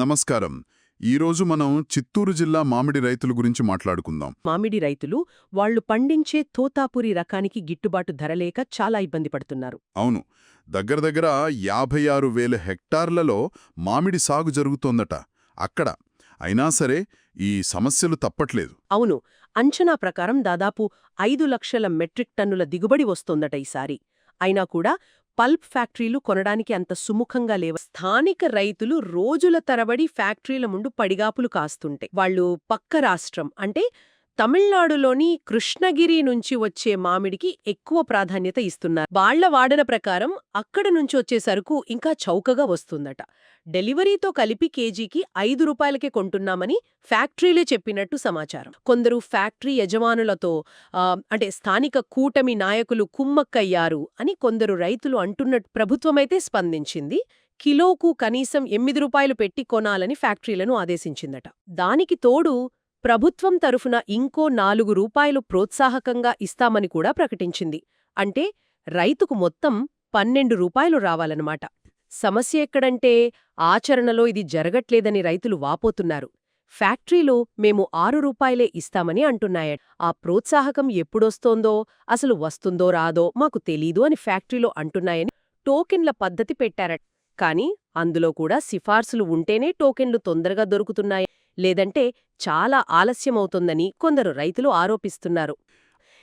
నమస్కారం. ఈరోజు మనం చిత్తూరు జిల్లా మామిడి రైతుల గురించి మాట్లాడుకుందాం. మామిడి రైతులు వాళ్ళు పండించే తోతాపురి రకానికి గిట్టుబాటు ధర లేక చాలా ఇబ్బంది పడుతున్నారు. అవును. దగ్గర దగ్గర యాభై ఆరు వేల హెక్టార్లలో మామిడి సాగు జరుగుతోందట. అక్కడ. అయినా సరే ఈ సమస్యలు తప్పట్లేదు. అవును. అంచనా ప్రకారం దాదాపు ఐదు లక్షల మెట్రిక్ టన్నుల దిగుబడి వస్తోందట ఈసారి. అయినా కూడా పల్ప్ ఫ్యాక్టరీలు కొనడానికి అంత సుముఖంగా లేవు. స్థానిక రైతులు రోజుల తరబడి ఫ్యాక్టరీల ముందు పడిగాపులు కాస్తుంటే వాళ్ళు పక్క రాష్ట్రం అంటే తమిళనాడులోని కృష్ణగిరి నుంచి వచ్చే మామిడికి ఎక్కువ ప్రాధాన్యత ఇస్తున్నారు. వాళ్ళ వాడన ప్రకారం అక్కడ నుంచి వచ్చే సరుకు ఇంకా చౌకగా వస్తుందట. డెలివరీతో కలిపి కేజీకి ఐదు రూపాయలకే కొంటున్నామని ఫ్యాక్టరీలే చెప్పినట్టు సమాచారం. కొందరు ఫ్యాక్టరీ యజమానులతో ఆ, అంటే స్థానిక కూటమి నాయకులు కుమ్మక్కయ్యారు అని కొందరు రైతులు అంటున్నట్టు ప్రభుత్వమైతే స్పందించింది. కిలోకు కనీసం ఎనిమిది రూపాయలు పెట్టి కొనాలని ఫ్యాక్టరీలను ఆదేశించిందట. దానికి తోడు ప్రభుత్వం తరఫున ఇంకో నాలుగు రూపాయలు ప్రోత్సాహకంగా ఇస్తామని కూడా ప్రకటించింది. అంటే రైతుకు మొత్తం పన్నెండు రూపాయలు రావాలన్నమాట. సమస్య ఎక్కడంటే ఆచరణలో ఇది జరగట్లేదని రైతులు వాపోతున్నారు. ఫ్యాక్టరీలో మేము ఆరు రూపాయలే ఇస్తామని అంటున్నాయట. ఆ ప్రోత్సాహకం ఎప్పుడొస్తోందో అసలు వస్తుందో రాదో మాకు తెలీదు అని ఫ్యాక్టరీలో అంటున్నాయని టోకెన్ల పద్ధతి పెట్టారట. కానీ అందులో కూడా సిఫార్సులు ఉంటేనే టోకెన్లు తొందరగా దొరుకుతున్నాయి. లేదంటే చాలా ఆలస్యమవుతోందని కొందరు రైతులు ఆరోపిస్తున్నారు.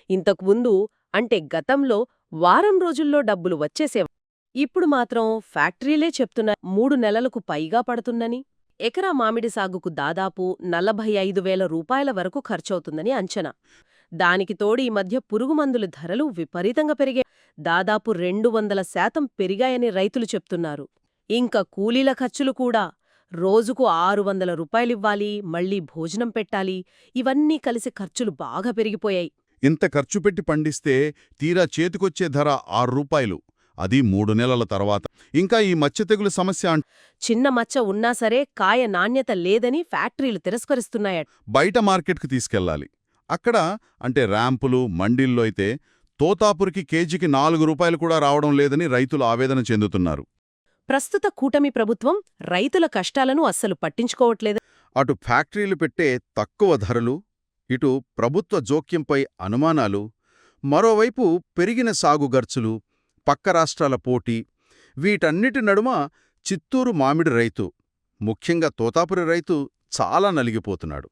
ఇంతకుముందు అంటే గతంలో వారం రోజుల్లో డబ్బులు వచ్చేసేవా ఇప్పుడు మాత్రం ఫ్యాక్టరీలే చెప్తున్న మూడు నెలలకు పైగా పడుతుందని ఎకరా మామిడి సాగుకు దాదాపు నలభై ఐదు వేల రూపాయల వరకు ఖర్చవుతుందని అంచనా. దానికి తోడు ఈ మధ్య పురుగుమందుల ధరలు విపరీతంగా పెరిగే దాదాపు రెండు వందల శాతం పెరిగాయని రైతులు చెప్తున్నారు. ఇంకా కూలీల ఖర్చులు కూడా రోజుకు ఆరు వందల రూపాయలివ్వాలి మళ్ళీ భోజనం పెట్టాలి ఇవన్నీ కలిసి ఖర్చులు బాగా పెరిగిపోయాయి. ఇంత ఖర్చు పెట్టి పండిస్తే తీరా చేతికొచ్చే ధర ఆరు రూపాయలు. అది మూడు నెలల తర్వాత. ఇంకా ఈ మచ్చ తెగులు సమస్య చిన్న మచ్చ ఉన్నా సరే కాయ నాణ్యత లేదని ఫ్యాక్టరీలు తిరస్కరిస్తున్నాయట. బయట మార్కెట్కి తీసుకెళ్ళాలి. అక్కడ అంటే ర్యాంపులు మండీల్లో అయితే తోతాపురికి కేజీకి నాలుగు రూపాయలు కూడా రావడం లేదని రైతులు ఆవేదన చెందుతున్నారు. ప్రస్తుత కూటమి ప్రభుత్వం రైతుల కష్టాలను అస్సలు పట్టించుకోవట్లేదు. అటు ఫ్యాక్టరీలు పెట్టే తక్కువ ధరలు ఇటు ప్రభుత్వ జోక్యంపై అనుమానాలు మరోవైపు పెరిగిన సాగు ఖర్చులు పక్క రాష్ట్రాల పోటీ వీటన్నిటి నడుమ చిత్తూరు మామిడి రైతు ముఖ్యంగా తోతాపురి రైతు చాలా నలిగిపోతున్నాడు.